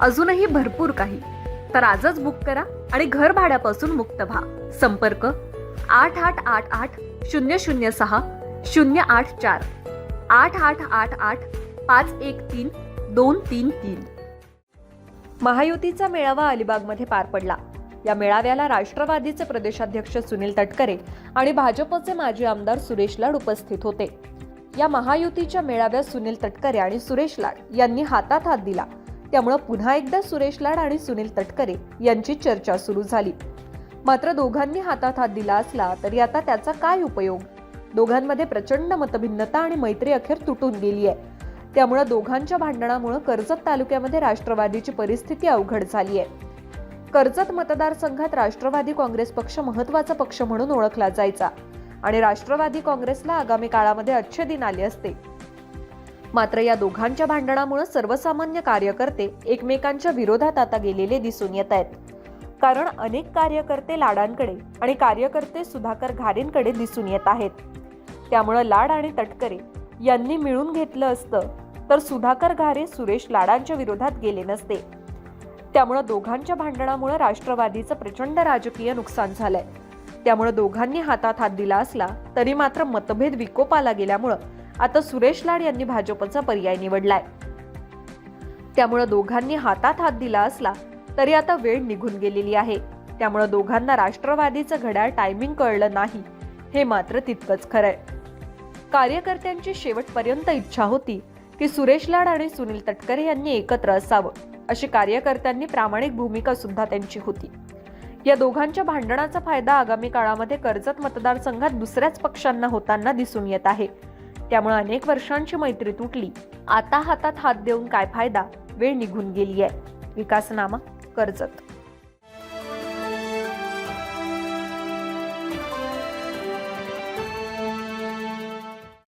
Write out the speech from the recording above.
अजूनही भरपूर काही. तर आजच बुक करा आणि घर भाड्यापासून मुक्त व्हा. संपर्क आठ आठ आठ आठ शून्य शून्य सहा शून्य आठ चार. आठ आठ आठ आठ पाच एक तीन दोन तीन तीन. महायुतीचा मेळावा अलिबागमध्ये पार पडला. या मेळाव्याला राष्ट्रवादीचे प्रदेशाध्यक्ष सुनील तटकरे आणि भाजपचे माजी आमदार सुरेश लाड उपस्थित होते. या महायुतीच्या मेळाव्यात सुनील तटकरे आणि सुरेश लाड यांनी हातात हात दिला. त्यामुळं पुन्हा एकदा सुरेश लाड आणि सुनील तटकरे यांची चर्चा सुरू झाली. मात्र दोघांनी हातात हात दिला असला तरी आता त्याचा काय उपयोग? दोघांमध्ये प्रचंड मतभिन्नता आणि मैत्री अखेर तुटून गेली आहे. त्यामुळे दोघांच्या भांडणामुळे कर्जत तालुक्यामध्ये राष्ट्रवादीची परिस्थिती अवघड झाली आहे. कर्जत मतदारसंघात राष्ट्रवादी काँग्रेस पक्ष महत्त्वाचा पक्ष म्हणून ओळखला जायचा आणि राष्ट्रवादी काँग्रेसला आगामी काळामध्ये अच्छे दिन आले असते. मात्र या दोघांच्या भांडणामुळे सर्वसामान्य कार्यकर्ते एकमेकांच्या विरोधात आता गेलेले दिसून येत आहेत. कारण अनेक कार्यकर्ते लाडांकडे आणि कार्यकर्ते सुधाकर घारेंकडे दिसून येत आहेत. त्यामुळं लाड आणि तटकरे यांनी मिळून घेतलं असतं तर सुधाकर घारे सुरेश लाडांच्या विरोधात गेले नसते. त्यामुळं दोघांच्या भांडणामुळे राष्ट्रवादीचं प्रचंड राजकीय नुकसान झालंय. त्यामुळे दोघांनी हातात हात दिला असला तरी मात्र मतभेद विकोपाला गेल्यामुळं आता सुरेश लाड यांनी भाजपचा पर्याय निवडलाय. त्यामुळे दोघांनी हातात हात दिला असला तरी आता वेळ निघून गेलेली आहे. त्यामुळे दोघांना राष्ट्रवादीचं घड्याळ टायमिंग कळलं नाही. हे मात्र तितकंच खरंय. कार्यकर्त्यांची शेवटपर्यंत इच्छा होती की सुरेश लाड आणि सुनील तटकरे यांनी एकत्र असावं अशी कार्यकर्त्यांनी प्रामाणिक भूमिका सुद्धा त्यांची होती. या दोघांच्या भांडणाचा फायदा आगामी काळामध्ये कर्जत मतदारसंघात दुसऱ्याच पक्षांना होताना दिसून येत आहे. त्यामुळे अनेक वर्षांची मैत्री तुटली. आता हातात हात देऊन काय फायदा? वेळ निघून गेली आहे विकासनामा कर्जत.